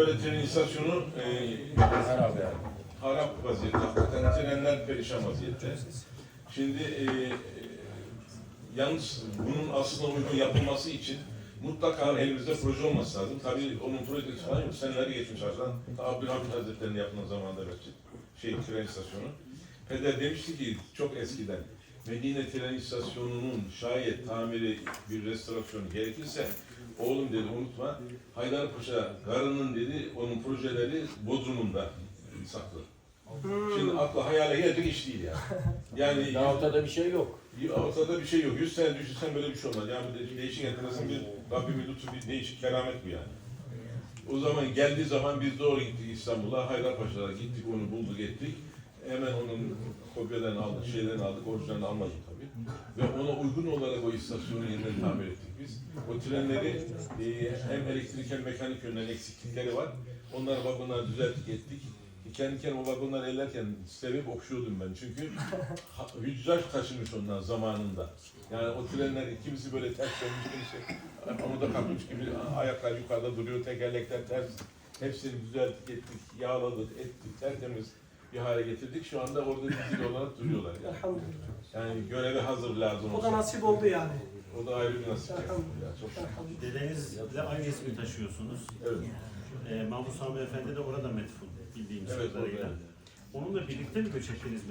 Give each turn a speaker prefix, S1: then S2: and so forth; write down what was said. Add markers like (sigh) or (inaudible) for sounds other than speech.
S1: Böyle tren istasyonu e,
S2: Harap yani.
S1: harap vaziyette. Hakikaten trenler perişan vaziyette. Şimdi e, yalnız bunun aslında uygun yapılması için mutlaka elimizde proje olması lazım. Tabii onun projesi falan yok. Seneler geçmiş aradan. Abdülhamit Hazretleri'nin yapılan zamanda belki şey tren istasyonu. Peder demişti ki çok eskiden Medine tren istasyonunun şayet tamiri bir restorasyonu gerekirse oğlum dedi unutma Haydarpaşa Garı'nın dedi onun projeleri Bodrum'unda saklı. Şimdi akla hayale geldi iş değil (laughs) yani. Yani
S2: Daha ortada bir şey yok.
S1: ortada bir şey yok. 100 sene düşünsen böyle bir şey olmaz. Yani bir de değişik enteresan bir Rabbimin lütfu bir değişik keramet bu yani. O zaman geldiği zaman biz doğru gittik İstanbul'a, Haydarpaşa'ya gittik, onu bulduk ettik. Hemen onun kopyalarını aldık, şeylerini aldık, orijinalini almadık tabii. Ve ona uygun olarak o istasyonu yeniden tamir ettik biz. O trenleri e, hem elektrik hem mekanik yönden eksiklikleri var. Onları vagonları düzelttik ettik. Kendi kendime o vagonları ellerken sevip okşuyordum ben. Çünkü hüccaç taşımış onlar zamanında. Yani o trenler kimisi böyle ters dönmüş, kimisi amuda kalkmış gibi ayaklar yukarıda duruyor, tekerlekler ters. Hepsini düzelttik, ettik, yağladık, ettik, tertemiz bir hale getirdik. Şu anda orada dizili olarak duruyorlar. Yani, yani göreve hazır lazım.
S3: O da nasip oldu yani.
S1: O da ayrı bir nasip. Ya, çok şükür.
S3: Elhamdülillah.
S4: Dedenizle aynı ismi taşıyorsunuz.
S1: Evet.
S4: Ee, Mahmut Sami Efendi de orada metfun bildiğimiz
S1: Evet,
S4: kadarıyla.
S1: orada, evet.
S4: Onunla birlikte mi göç ettiniz